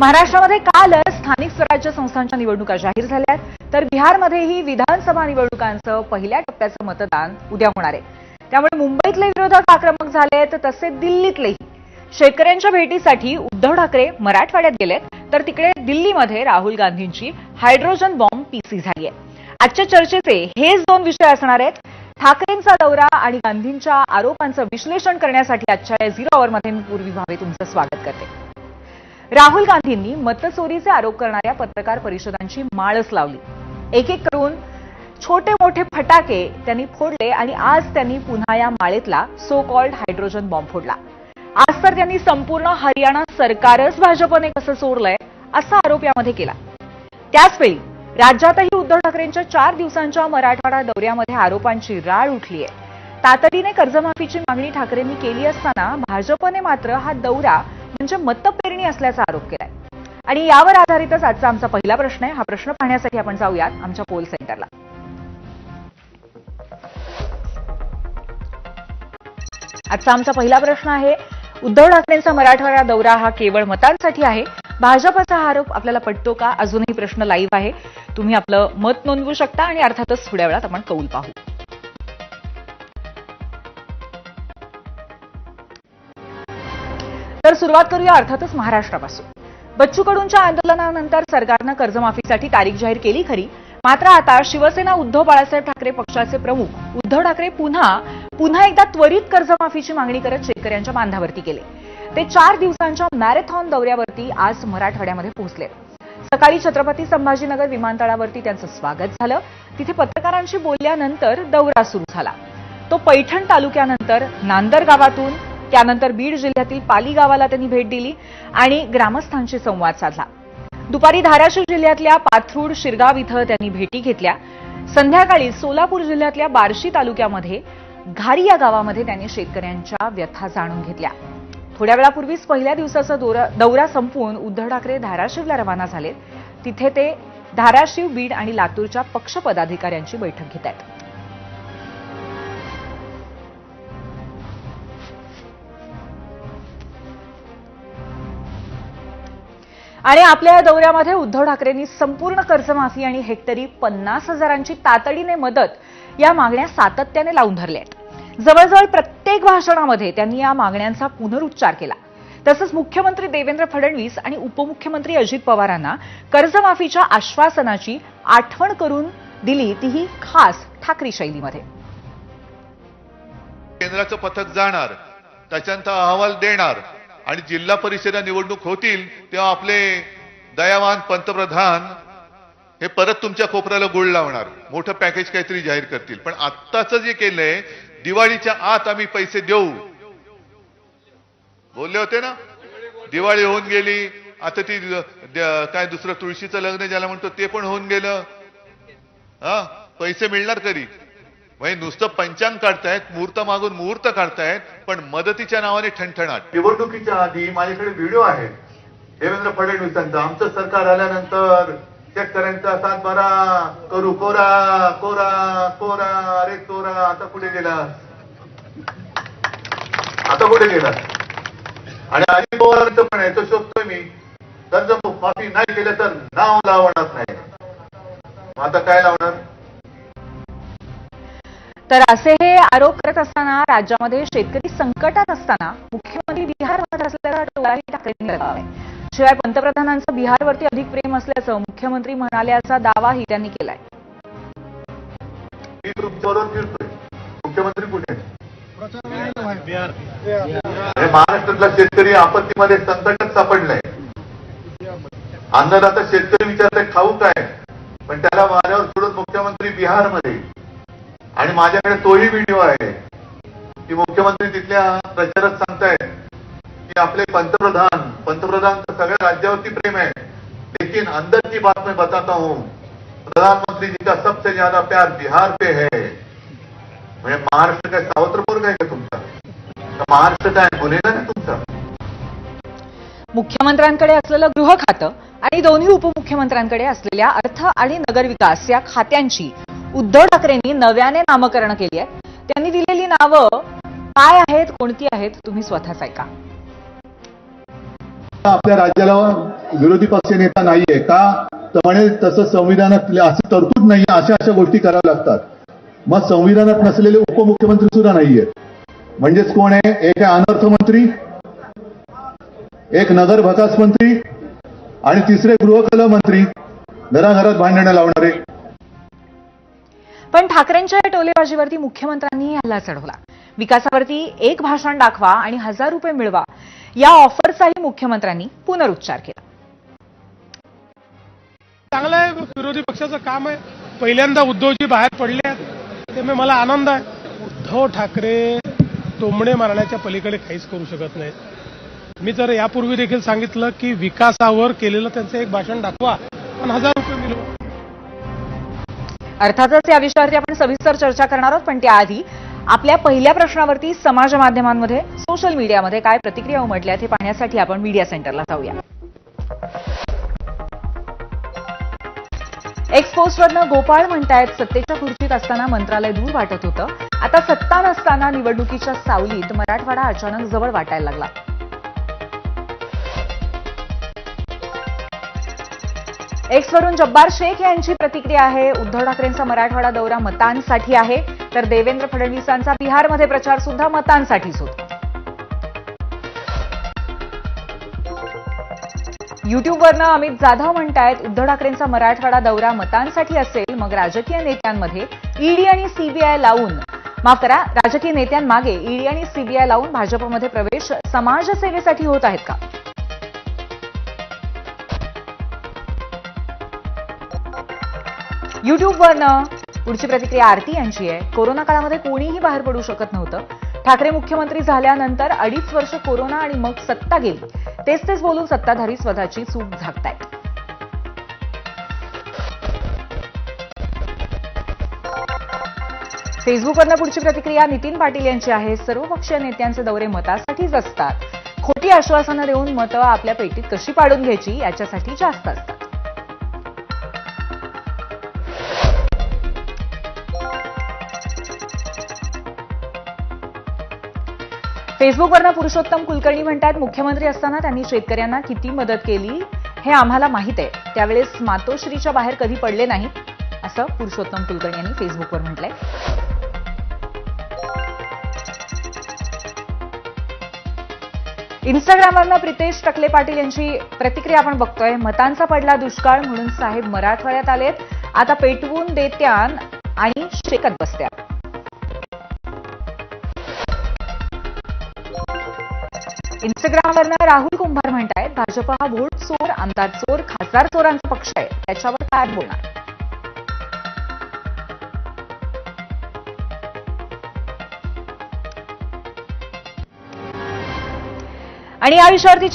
महाराष्ट्रामध्ये कालच स्थानिक स्वराज्य संस्थांच्या निवडणुका जाहीर झाल्या आहेत. तर बिहारमध्येही विधानसभा निवडणुकांचं पहिल्या टप्प्याचं मतदान उद्या होणार आहे. त्यामुळे मुंबईतले विरोधक आक्रमक झाले आहेत तसे दिल्लीतलेही. शेतकऱ्यांच्या भेटीसाठी उद्धव ठाकरे मराठवाड्यात गेलेत. तर तिकडे दिल्लीमध्ये राहुल गांधींची हायड्रोजन बॉम्ब पीसी झाली आहे. आजच्या चर्चेचे हेच दोन विषय असणार आहेत. ठाकरेंचा दौरा आणि गांधींच्या आरोपांचं विश्लेषण करण्यासाठी आजच्या या झिरो आवरमध्ये मी पूर्वी भावे तुमचं स्वागत करते. राहुल गांधींनी मतचोरीचे आरोप करणाऱ्या पत्रकार परिषदांची माळच लावली. एक एक करून छोटे मोठे फटाके त्यांनी फोडले आणि आज त्यांनी पुन्हा या माळेतला सो कॉल्ड हायड्रोजन बॉम्ब फोडला. आज तर त्यांनी संपूर्ण हरियाणा सरकारच भाजपने कसं चोरलंय असा आरोप यामध्ये केला. त्याचवेळी राज्यातही उद्धव ठाकरेंच्या चार दिवसांच्या मराठवाडा दौऱ्यामध्ये आरोपांची राळ उठली आहे. तातडीने कर्जमाफीची मागणी ठाकरेंनी केली असताना भाजपने मात्र हा दौरा म्हणजे मतपेरणी असल्याचा आरोप केलाय. आणि यावर आधारितच आजचा आमचा पहिला प्रश्न आहे. हा प्रश्न पाहण्यासाठी आपण जाऊयात आमच्या पोल सेंटरला. आजचा आमचा पहिला प्रश्न आहे उद्धव ठाकरेंचा मराठवाडा दौरा हा केवळ मतांसाठी आहे? भाजपचा हा आरोप आपल्याला पटतो का? अजूनही प्रश्न लाईव्ह आहे. तुम्ही आपलं मत नोंदवू शकता आणि अर्थातच थोड्या वेळात आपण कौल पाहू. तर सुरुवात करूया अर्थातच महाराष्ट्रापासून. बच्चू कडूंच्या आंदोलनानंतर सरकारनं कर्जमाफीसाठी तारीख जाहीर केली खरी. मात्र आता शिवसेना उद्धव बाळासाहेब ठाकरे पक्षाचे प्रमुख उद्धव ठाकरे पुन्हा पुन्हा एकदा त्वरित कर्जमाफीची मागणी करत शेतकऱ्यांच्या बांधावरती गेले. ते चार दिवसांच्या मॅरेथॉन दौऱ्यावरती आज मराठवाड्यामध्ये पोहोचले. सकाळी छत्रपती संभाजीनगर विमानतळावरती त्यांचं स्वागत झालं. तिथे पत्रकारांशी बोलल्यानंतर दौरा सुरू झाला. तो पैठण तालुक्यानंतर नांदर गावातून त्यानंतर बीड जिल्ह्यातील पाली गावाला त्यांनी भेट दिली आणि ग्रामस्थांशी संवाद साधला. दुपारी धाराशिव जिल्ह्यातल्या पाथरूड शिरगाव इथं त्यांनी भेटी घेतल्या. संध्याकाळी सोलापूर जिल्ह्यातल्या बार्शी तालुक्यामध्ये घारी या गावामध्ये त्यांनी शेतकऱ्यांच्या व्यथा जाणून घेतल्या. थोड्या वेळापूर्वीच पहिल्या दिवसाचा दौरा दौरा संपवून उद्धव ठाकरे धाराशिवला रवाना झालेत. तिथे ते धाराशिव बीड आणि लातूरच्या पक्ष पदाधिकाऱ्यांची बैठक घेत आहेत आणि आपल्या या दौऱ्यामध्ये उद्धव ठाकरेंनी संपूर्ण कर्जमाफी आणि हेक्टरी पन्नास हजारांची तातडीने मदत या मागण्या सातत्याने लावून धरल्या आहेत जवळजवळ प्रत्येक भाषणामध्ये त्यांनी या मागण्यांचा पुनरुच्चार केला. तसंच मुख्यमंत्री देवेंद्र फडणवीस आणि उपमुख्यमंत्री अजित पवारांना कर्जमाफीच्या आश्वासनाची आठवण करून दिली तीही खास ठाकरे शैलीमध्ये. केंद्राचं पथक जाणार त्याच्यानंतर अहवाल देणार आणि जिल्हा परिषदा निवडणूक होतील तेव्हा आपले दयावान पंतप्रधान हे परत तुमच्या कोपऱ्याला गुळ लावणार. मोठं पॅकेज काहीतरी जाहीर करतील. पण आत्ताच जे केलंय दिवाळीच्या आत आम्ही पैसे देऊ. बोलले होते ना? दिवाळी होऊन गेली आता ती द- काय दुसरं तुळशीचं लग्न ज्याला म्हणतो ते पण होऊन गेलं. हा? पैसे मिळणार कधी? म्हणजे नुसतं पंचांग काढतायत मुहूर्त मागून मुहूर्त काढतायत पण मदतीच्या नावाने ठणठणाट. निवडणुकीच्या आधी माझ्याकडे व्हिडिओ आहे. देवेंद्र फडणवीसांचा आमचं सरकार आल्यानंतर शेतकऱ्यांचा सातबारा करू कोरा कोरा कोरा अरे कोरा. आता कुठे गेला? आता कुठे गेला? आणि अजित पवारांचं पण आहे तो शोधतोय मी. कर्ज माफी नाही केलं तर नाव लावणार नाही. आता काय लावणार? तर असे हे आरोप करत असताना राज्यामध्ये शेतकरी संकटात असताना मुख्यमंत्री बिहारमध्ये असल्याचा टोलाही ठाकरेंनी लगावलाय शिवाय पंतप्रधानांचं बिहारवरती अधिक प्रेम असल्याचं मुख्यमंत्री म्हणाल्याचा दावाही त्यांनी केलाय. मुख्यमंत्री कुठे महाराष्ट्रातला शेतकरी आपत्तीमध्ये संकटात सापडलाय. अन्नदाता शेतकरी विचारताय खाऊ काय? पण त्याला माझ्यावर सोडून मुख्यमंत्री बिहारमध्ये. आणि माझ्याकडे तोही व्हिडिओ आहे. की मुख्यमंत्री तिथल्या प्रचारात सांगतायत की आपले पंतप्रधान पंतप्रधान सगळ्या राज्यावरती प्रेम आहे. लेकिन अंदर की बात मैं बताता हूं प्रधानमंत्री जी का सबसे ज्यादा प्यार बिहार पे है। म्हणजे महाराष्ट्र काय सावत्रपूर काय का तुमचा महाराष्ट्र काय गुन्हेगार आहे तुमचा मुख्यमंत्र्यांकडे असलेलं गृह खातं आणि दोन्ही उपमुख्यमंत्र्यांकडे असलेल्या अर्थ आणि नगरविकास या खात्यांची उद्धव ठाकरेंनी नव्याने नामकरण केली आहे. त्यांनी दिलेली नावं काय आहेत कोणती आहेत तुम्ही स्वतःच ऐका. आपल्या राज्याला विरोधी पक्ष नेता नाहीये का? तर म्हणे तसं संविधानात अशी तरतूद नाहीये अशा अशा गोष्टी कराव्या लागतात. मग संविधानात नसलेले उपमुख्यमंत्री सुद्धा नाहीये. म्हणजेच कोण आहे? एक आहे अनर्थमंत्री एक नगर विकास मंत्री आणि तिसरे गृहकला मंत्री घराघरात भांडणं लावणारे. पण ठाकरेंच्या या टोलेबाजीवरती मुख्यमंत्र्यांनी हल्ला चढवला. विकासावरती एक भाषण दाखवा आणि हजार रुपये मिळवा या ऑफरचाही मुख्यमंत्र्यांनी पुनरुच्चार केला. चांगलं आहे विरोधी पक्षाचं काम आहे. पहिल्यांदा उद्धवजी बाहेर पडले आहेत. ते मला आनंद आहे. उद्धव ठाकरे टोमणे मारण्याच्या पलीकडे काहीच करू शकत नाहीत. मी तर यापूर्वी देखील सांगितलं की विकासावर केलेलं त्यांचं एक भाषण दाखवा पण हजार रुपये मिळवा अर्थातच या विषयावरती आपण सविस्तर चर्चा करणार आहोत पण त्याआधी आपल्या पहिल्या प्रश्नावरती समाज माध्यमांमध्ये सोशल मीडियामध्ये काय प्रतिक्रिया उमटल्यात हे पाहण्यासाठी आपण मीडिया सेंटरला जाऊया. एक्सपोस्टवरनं गोपाळ म्हणतायत सत्तेच्या खुर्चीत असताना मंत्रालय दूर वाटत होतं. आता सत्ता नसताना निवडणुकीच्या सावलीत मराठवाडा अचानक जवळ वाटायला लागला. एक्सवरून जब्बार शेख यांची प्रतिक्रिया आहे. उद्धव ठाकरेंचा मराठवाडा दौरा मतांसाठी आहे. तर देवेंद्र फडणवीसांचा बिहारमध्ये प्रचार सुद्धा मतांसाठीच होता युट्यूबवरनं अमित जाधव म्हणतायत उद्धव ठाकरेंचा मराठवाडा दौरा मतांसाठी असेल मग राजकीय नेत्यांमध्ये ईडी आणि सीबीआय लावून. माफ करा राजकीय नेत्यांमागे ईडी आणि सीबीआय लावून भाजपमध्ये प्रवेश समाजसेवेसाठी होत आहेत का? युट्यूबवरनं पुढची प्रतिक्रिया आरती यांची आहे. कोरोना काळामध्ये कोणीही बाहेर पडू शकत नव्हतं. ठाकरे मुख्यमंत्री झाल्यानंतर अडीच वर्ष कोरोना आणि मग सत्ता गेली. तेच तेच बोलून सत्ताधारी स्वतःची चूक झाकतायत. फेसबुकवरनं पुढची प्रतिक्रिया नितीन पाटील यांची आहे. सर्वपक्षीय नेत्यांचे दौरे मतासाठीच असतात. खोटी आश्वासनं देऊन मतं आपल्या पेटीत कशी पाडून घ्यायची याच्यासाठी जास्त असतात. फेसबुकवरनं पुरुषोत्तम कुलकर्णी म्हणतात मुख्यमंत्री असताना त्यांनी शेतकऱ्यांना किती मदत केली हे आम्हाला माहीत आहे. त्यावेळेस मातोश्रीच्या बाहेर कधी पडले नाही असं पुरुषोत्तम कुलकर्णी यांनी फेसबुकवर म्हटलंय. इंस्टाग्रामवरनं प्रितेश टकले पाटील यांची प्रतिक्रिया आपण बघतोय. मतांचा पडला दुष्काळ म्हणून साहेब मराठवाड्यात आलेत. आता पेटवून देत्यान आणि शेकत बसत्या इंस्टाग्रामवरनं राहुल कुंभार म्हणतायत भाजप हा व्होट चोर आमदार चोर खासदार चोरांचा पक्ष आहे. त्याच्यावर काय बोलणार? आणि या विषयावरती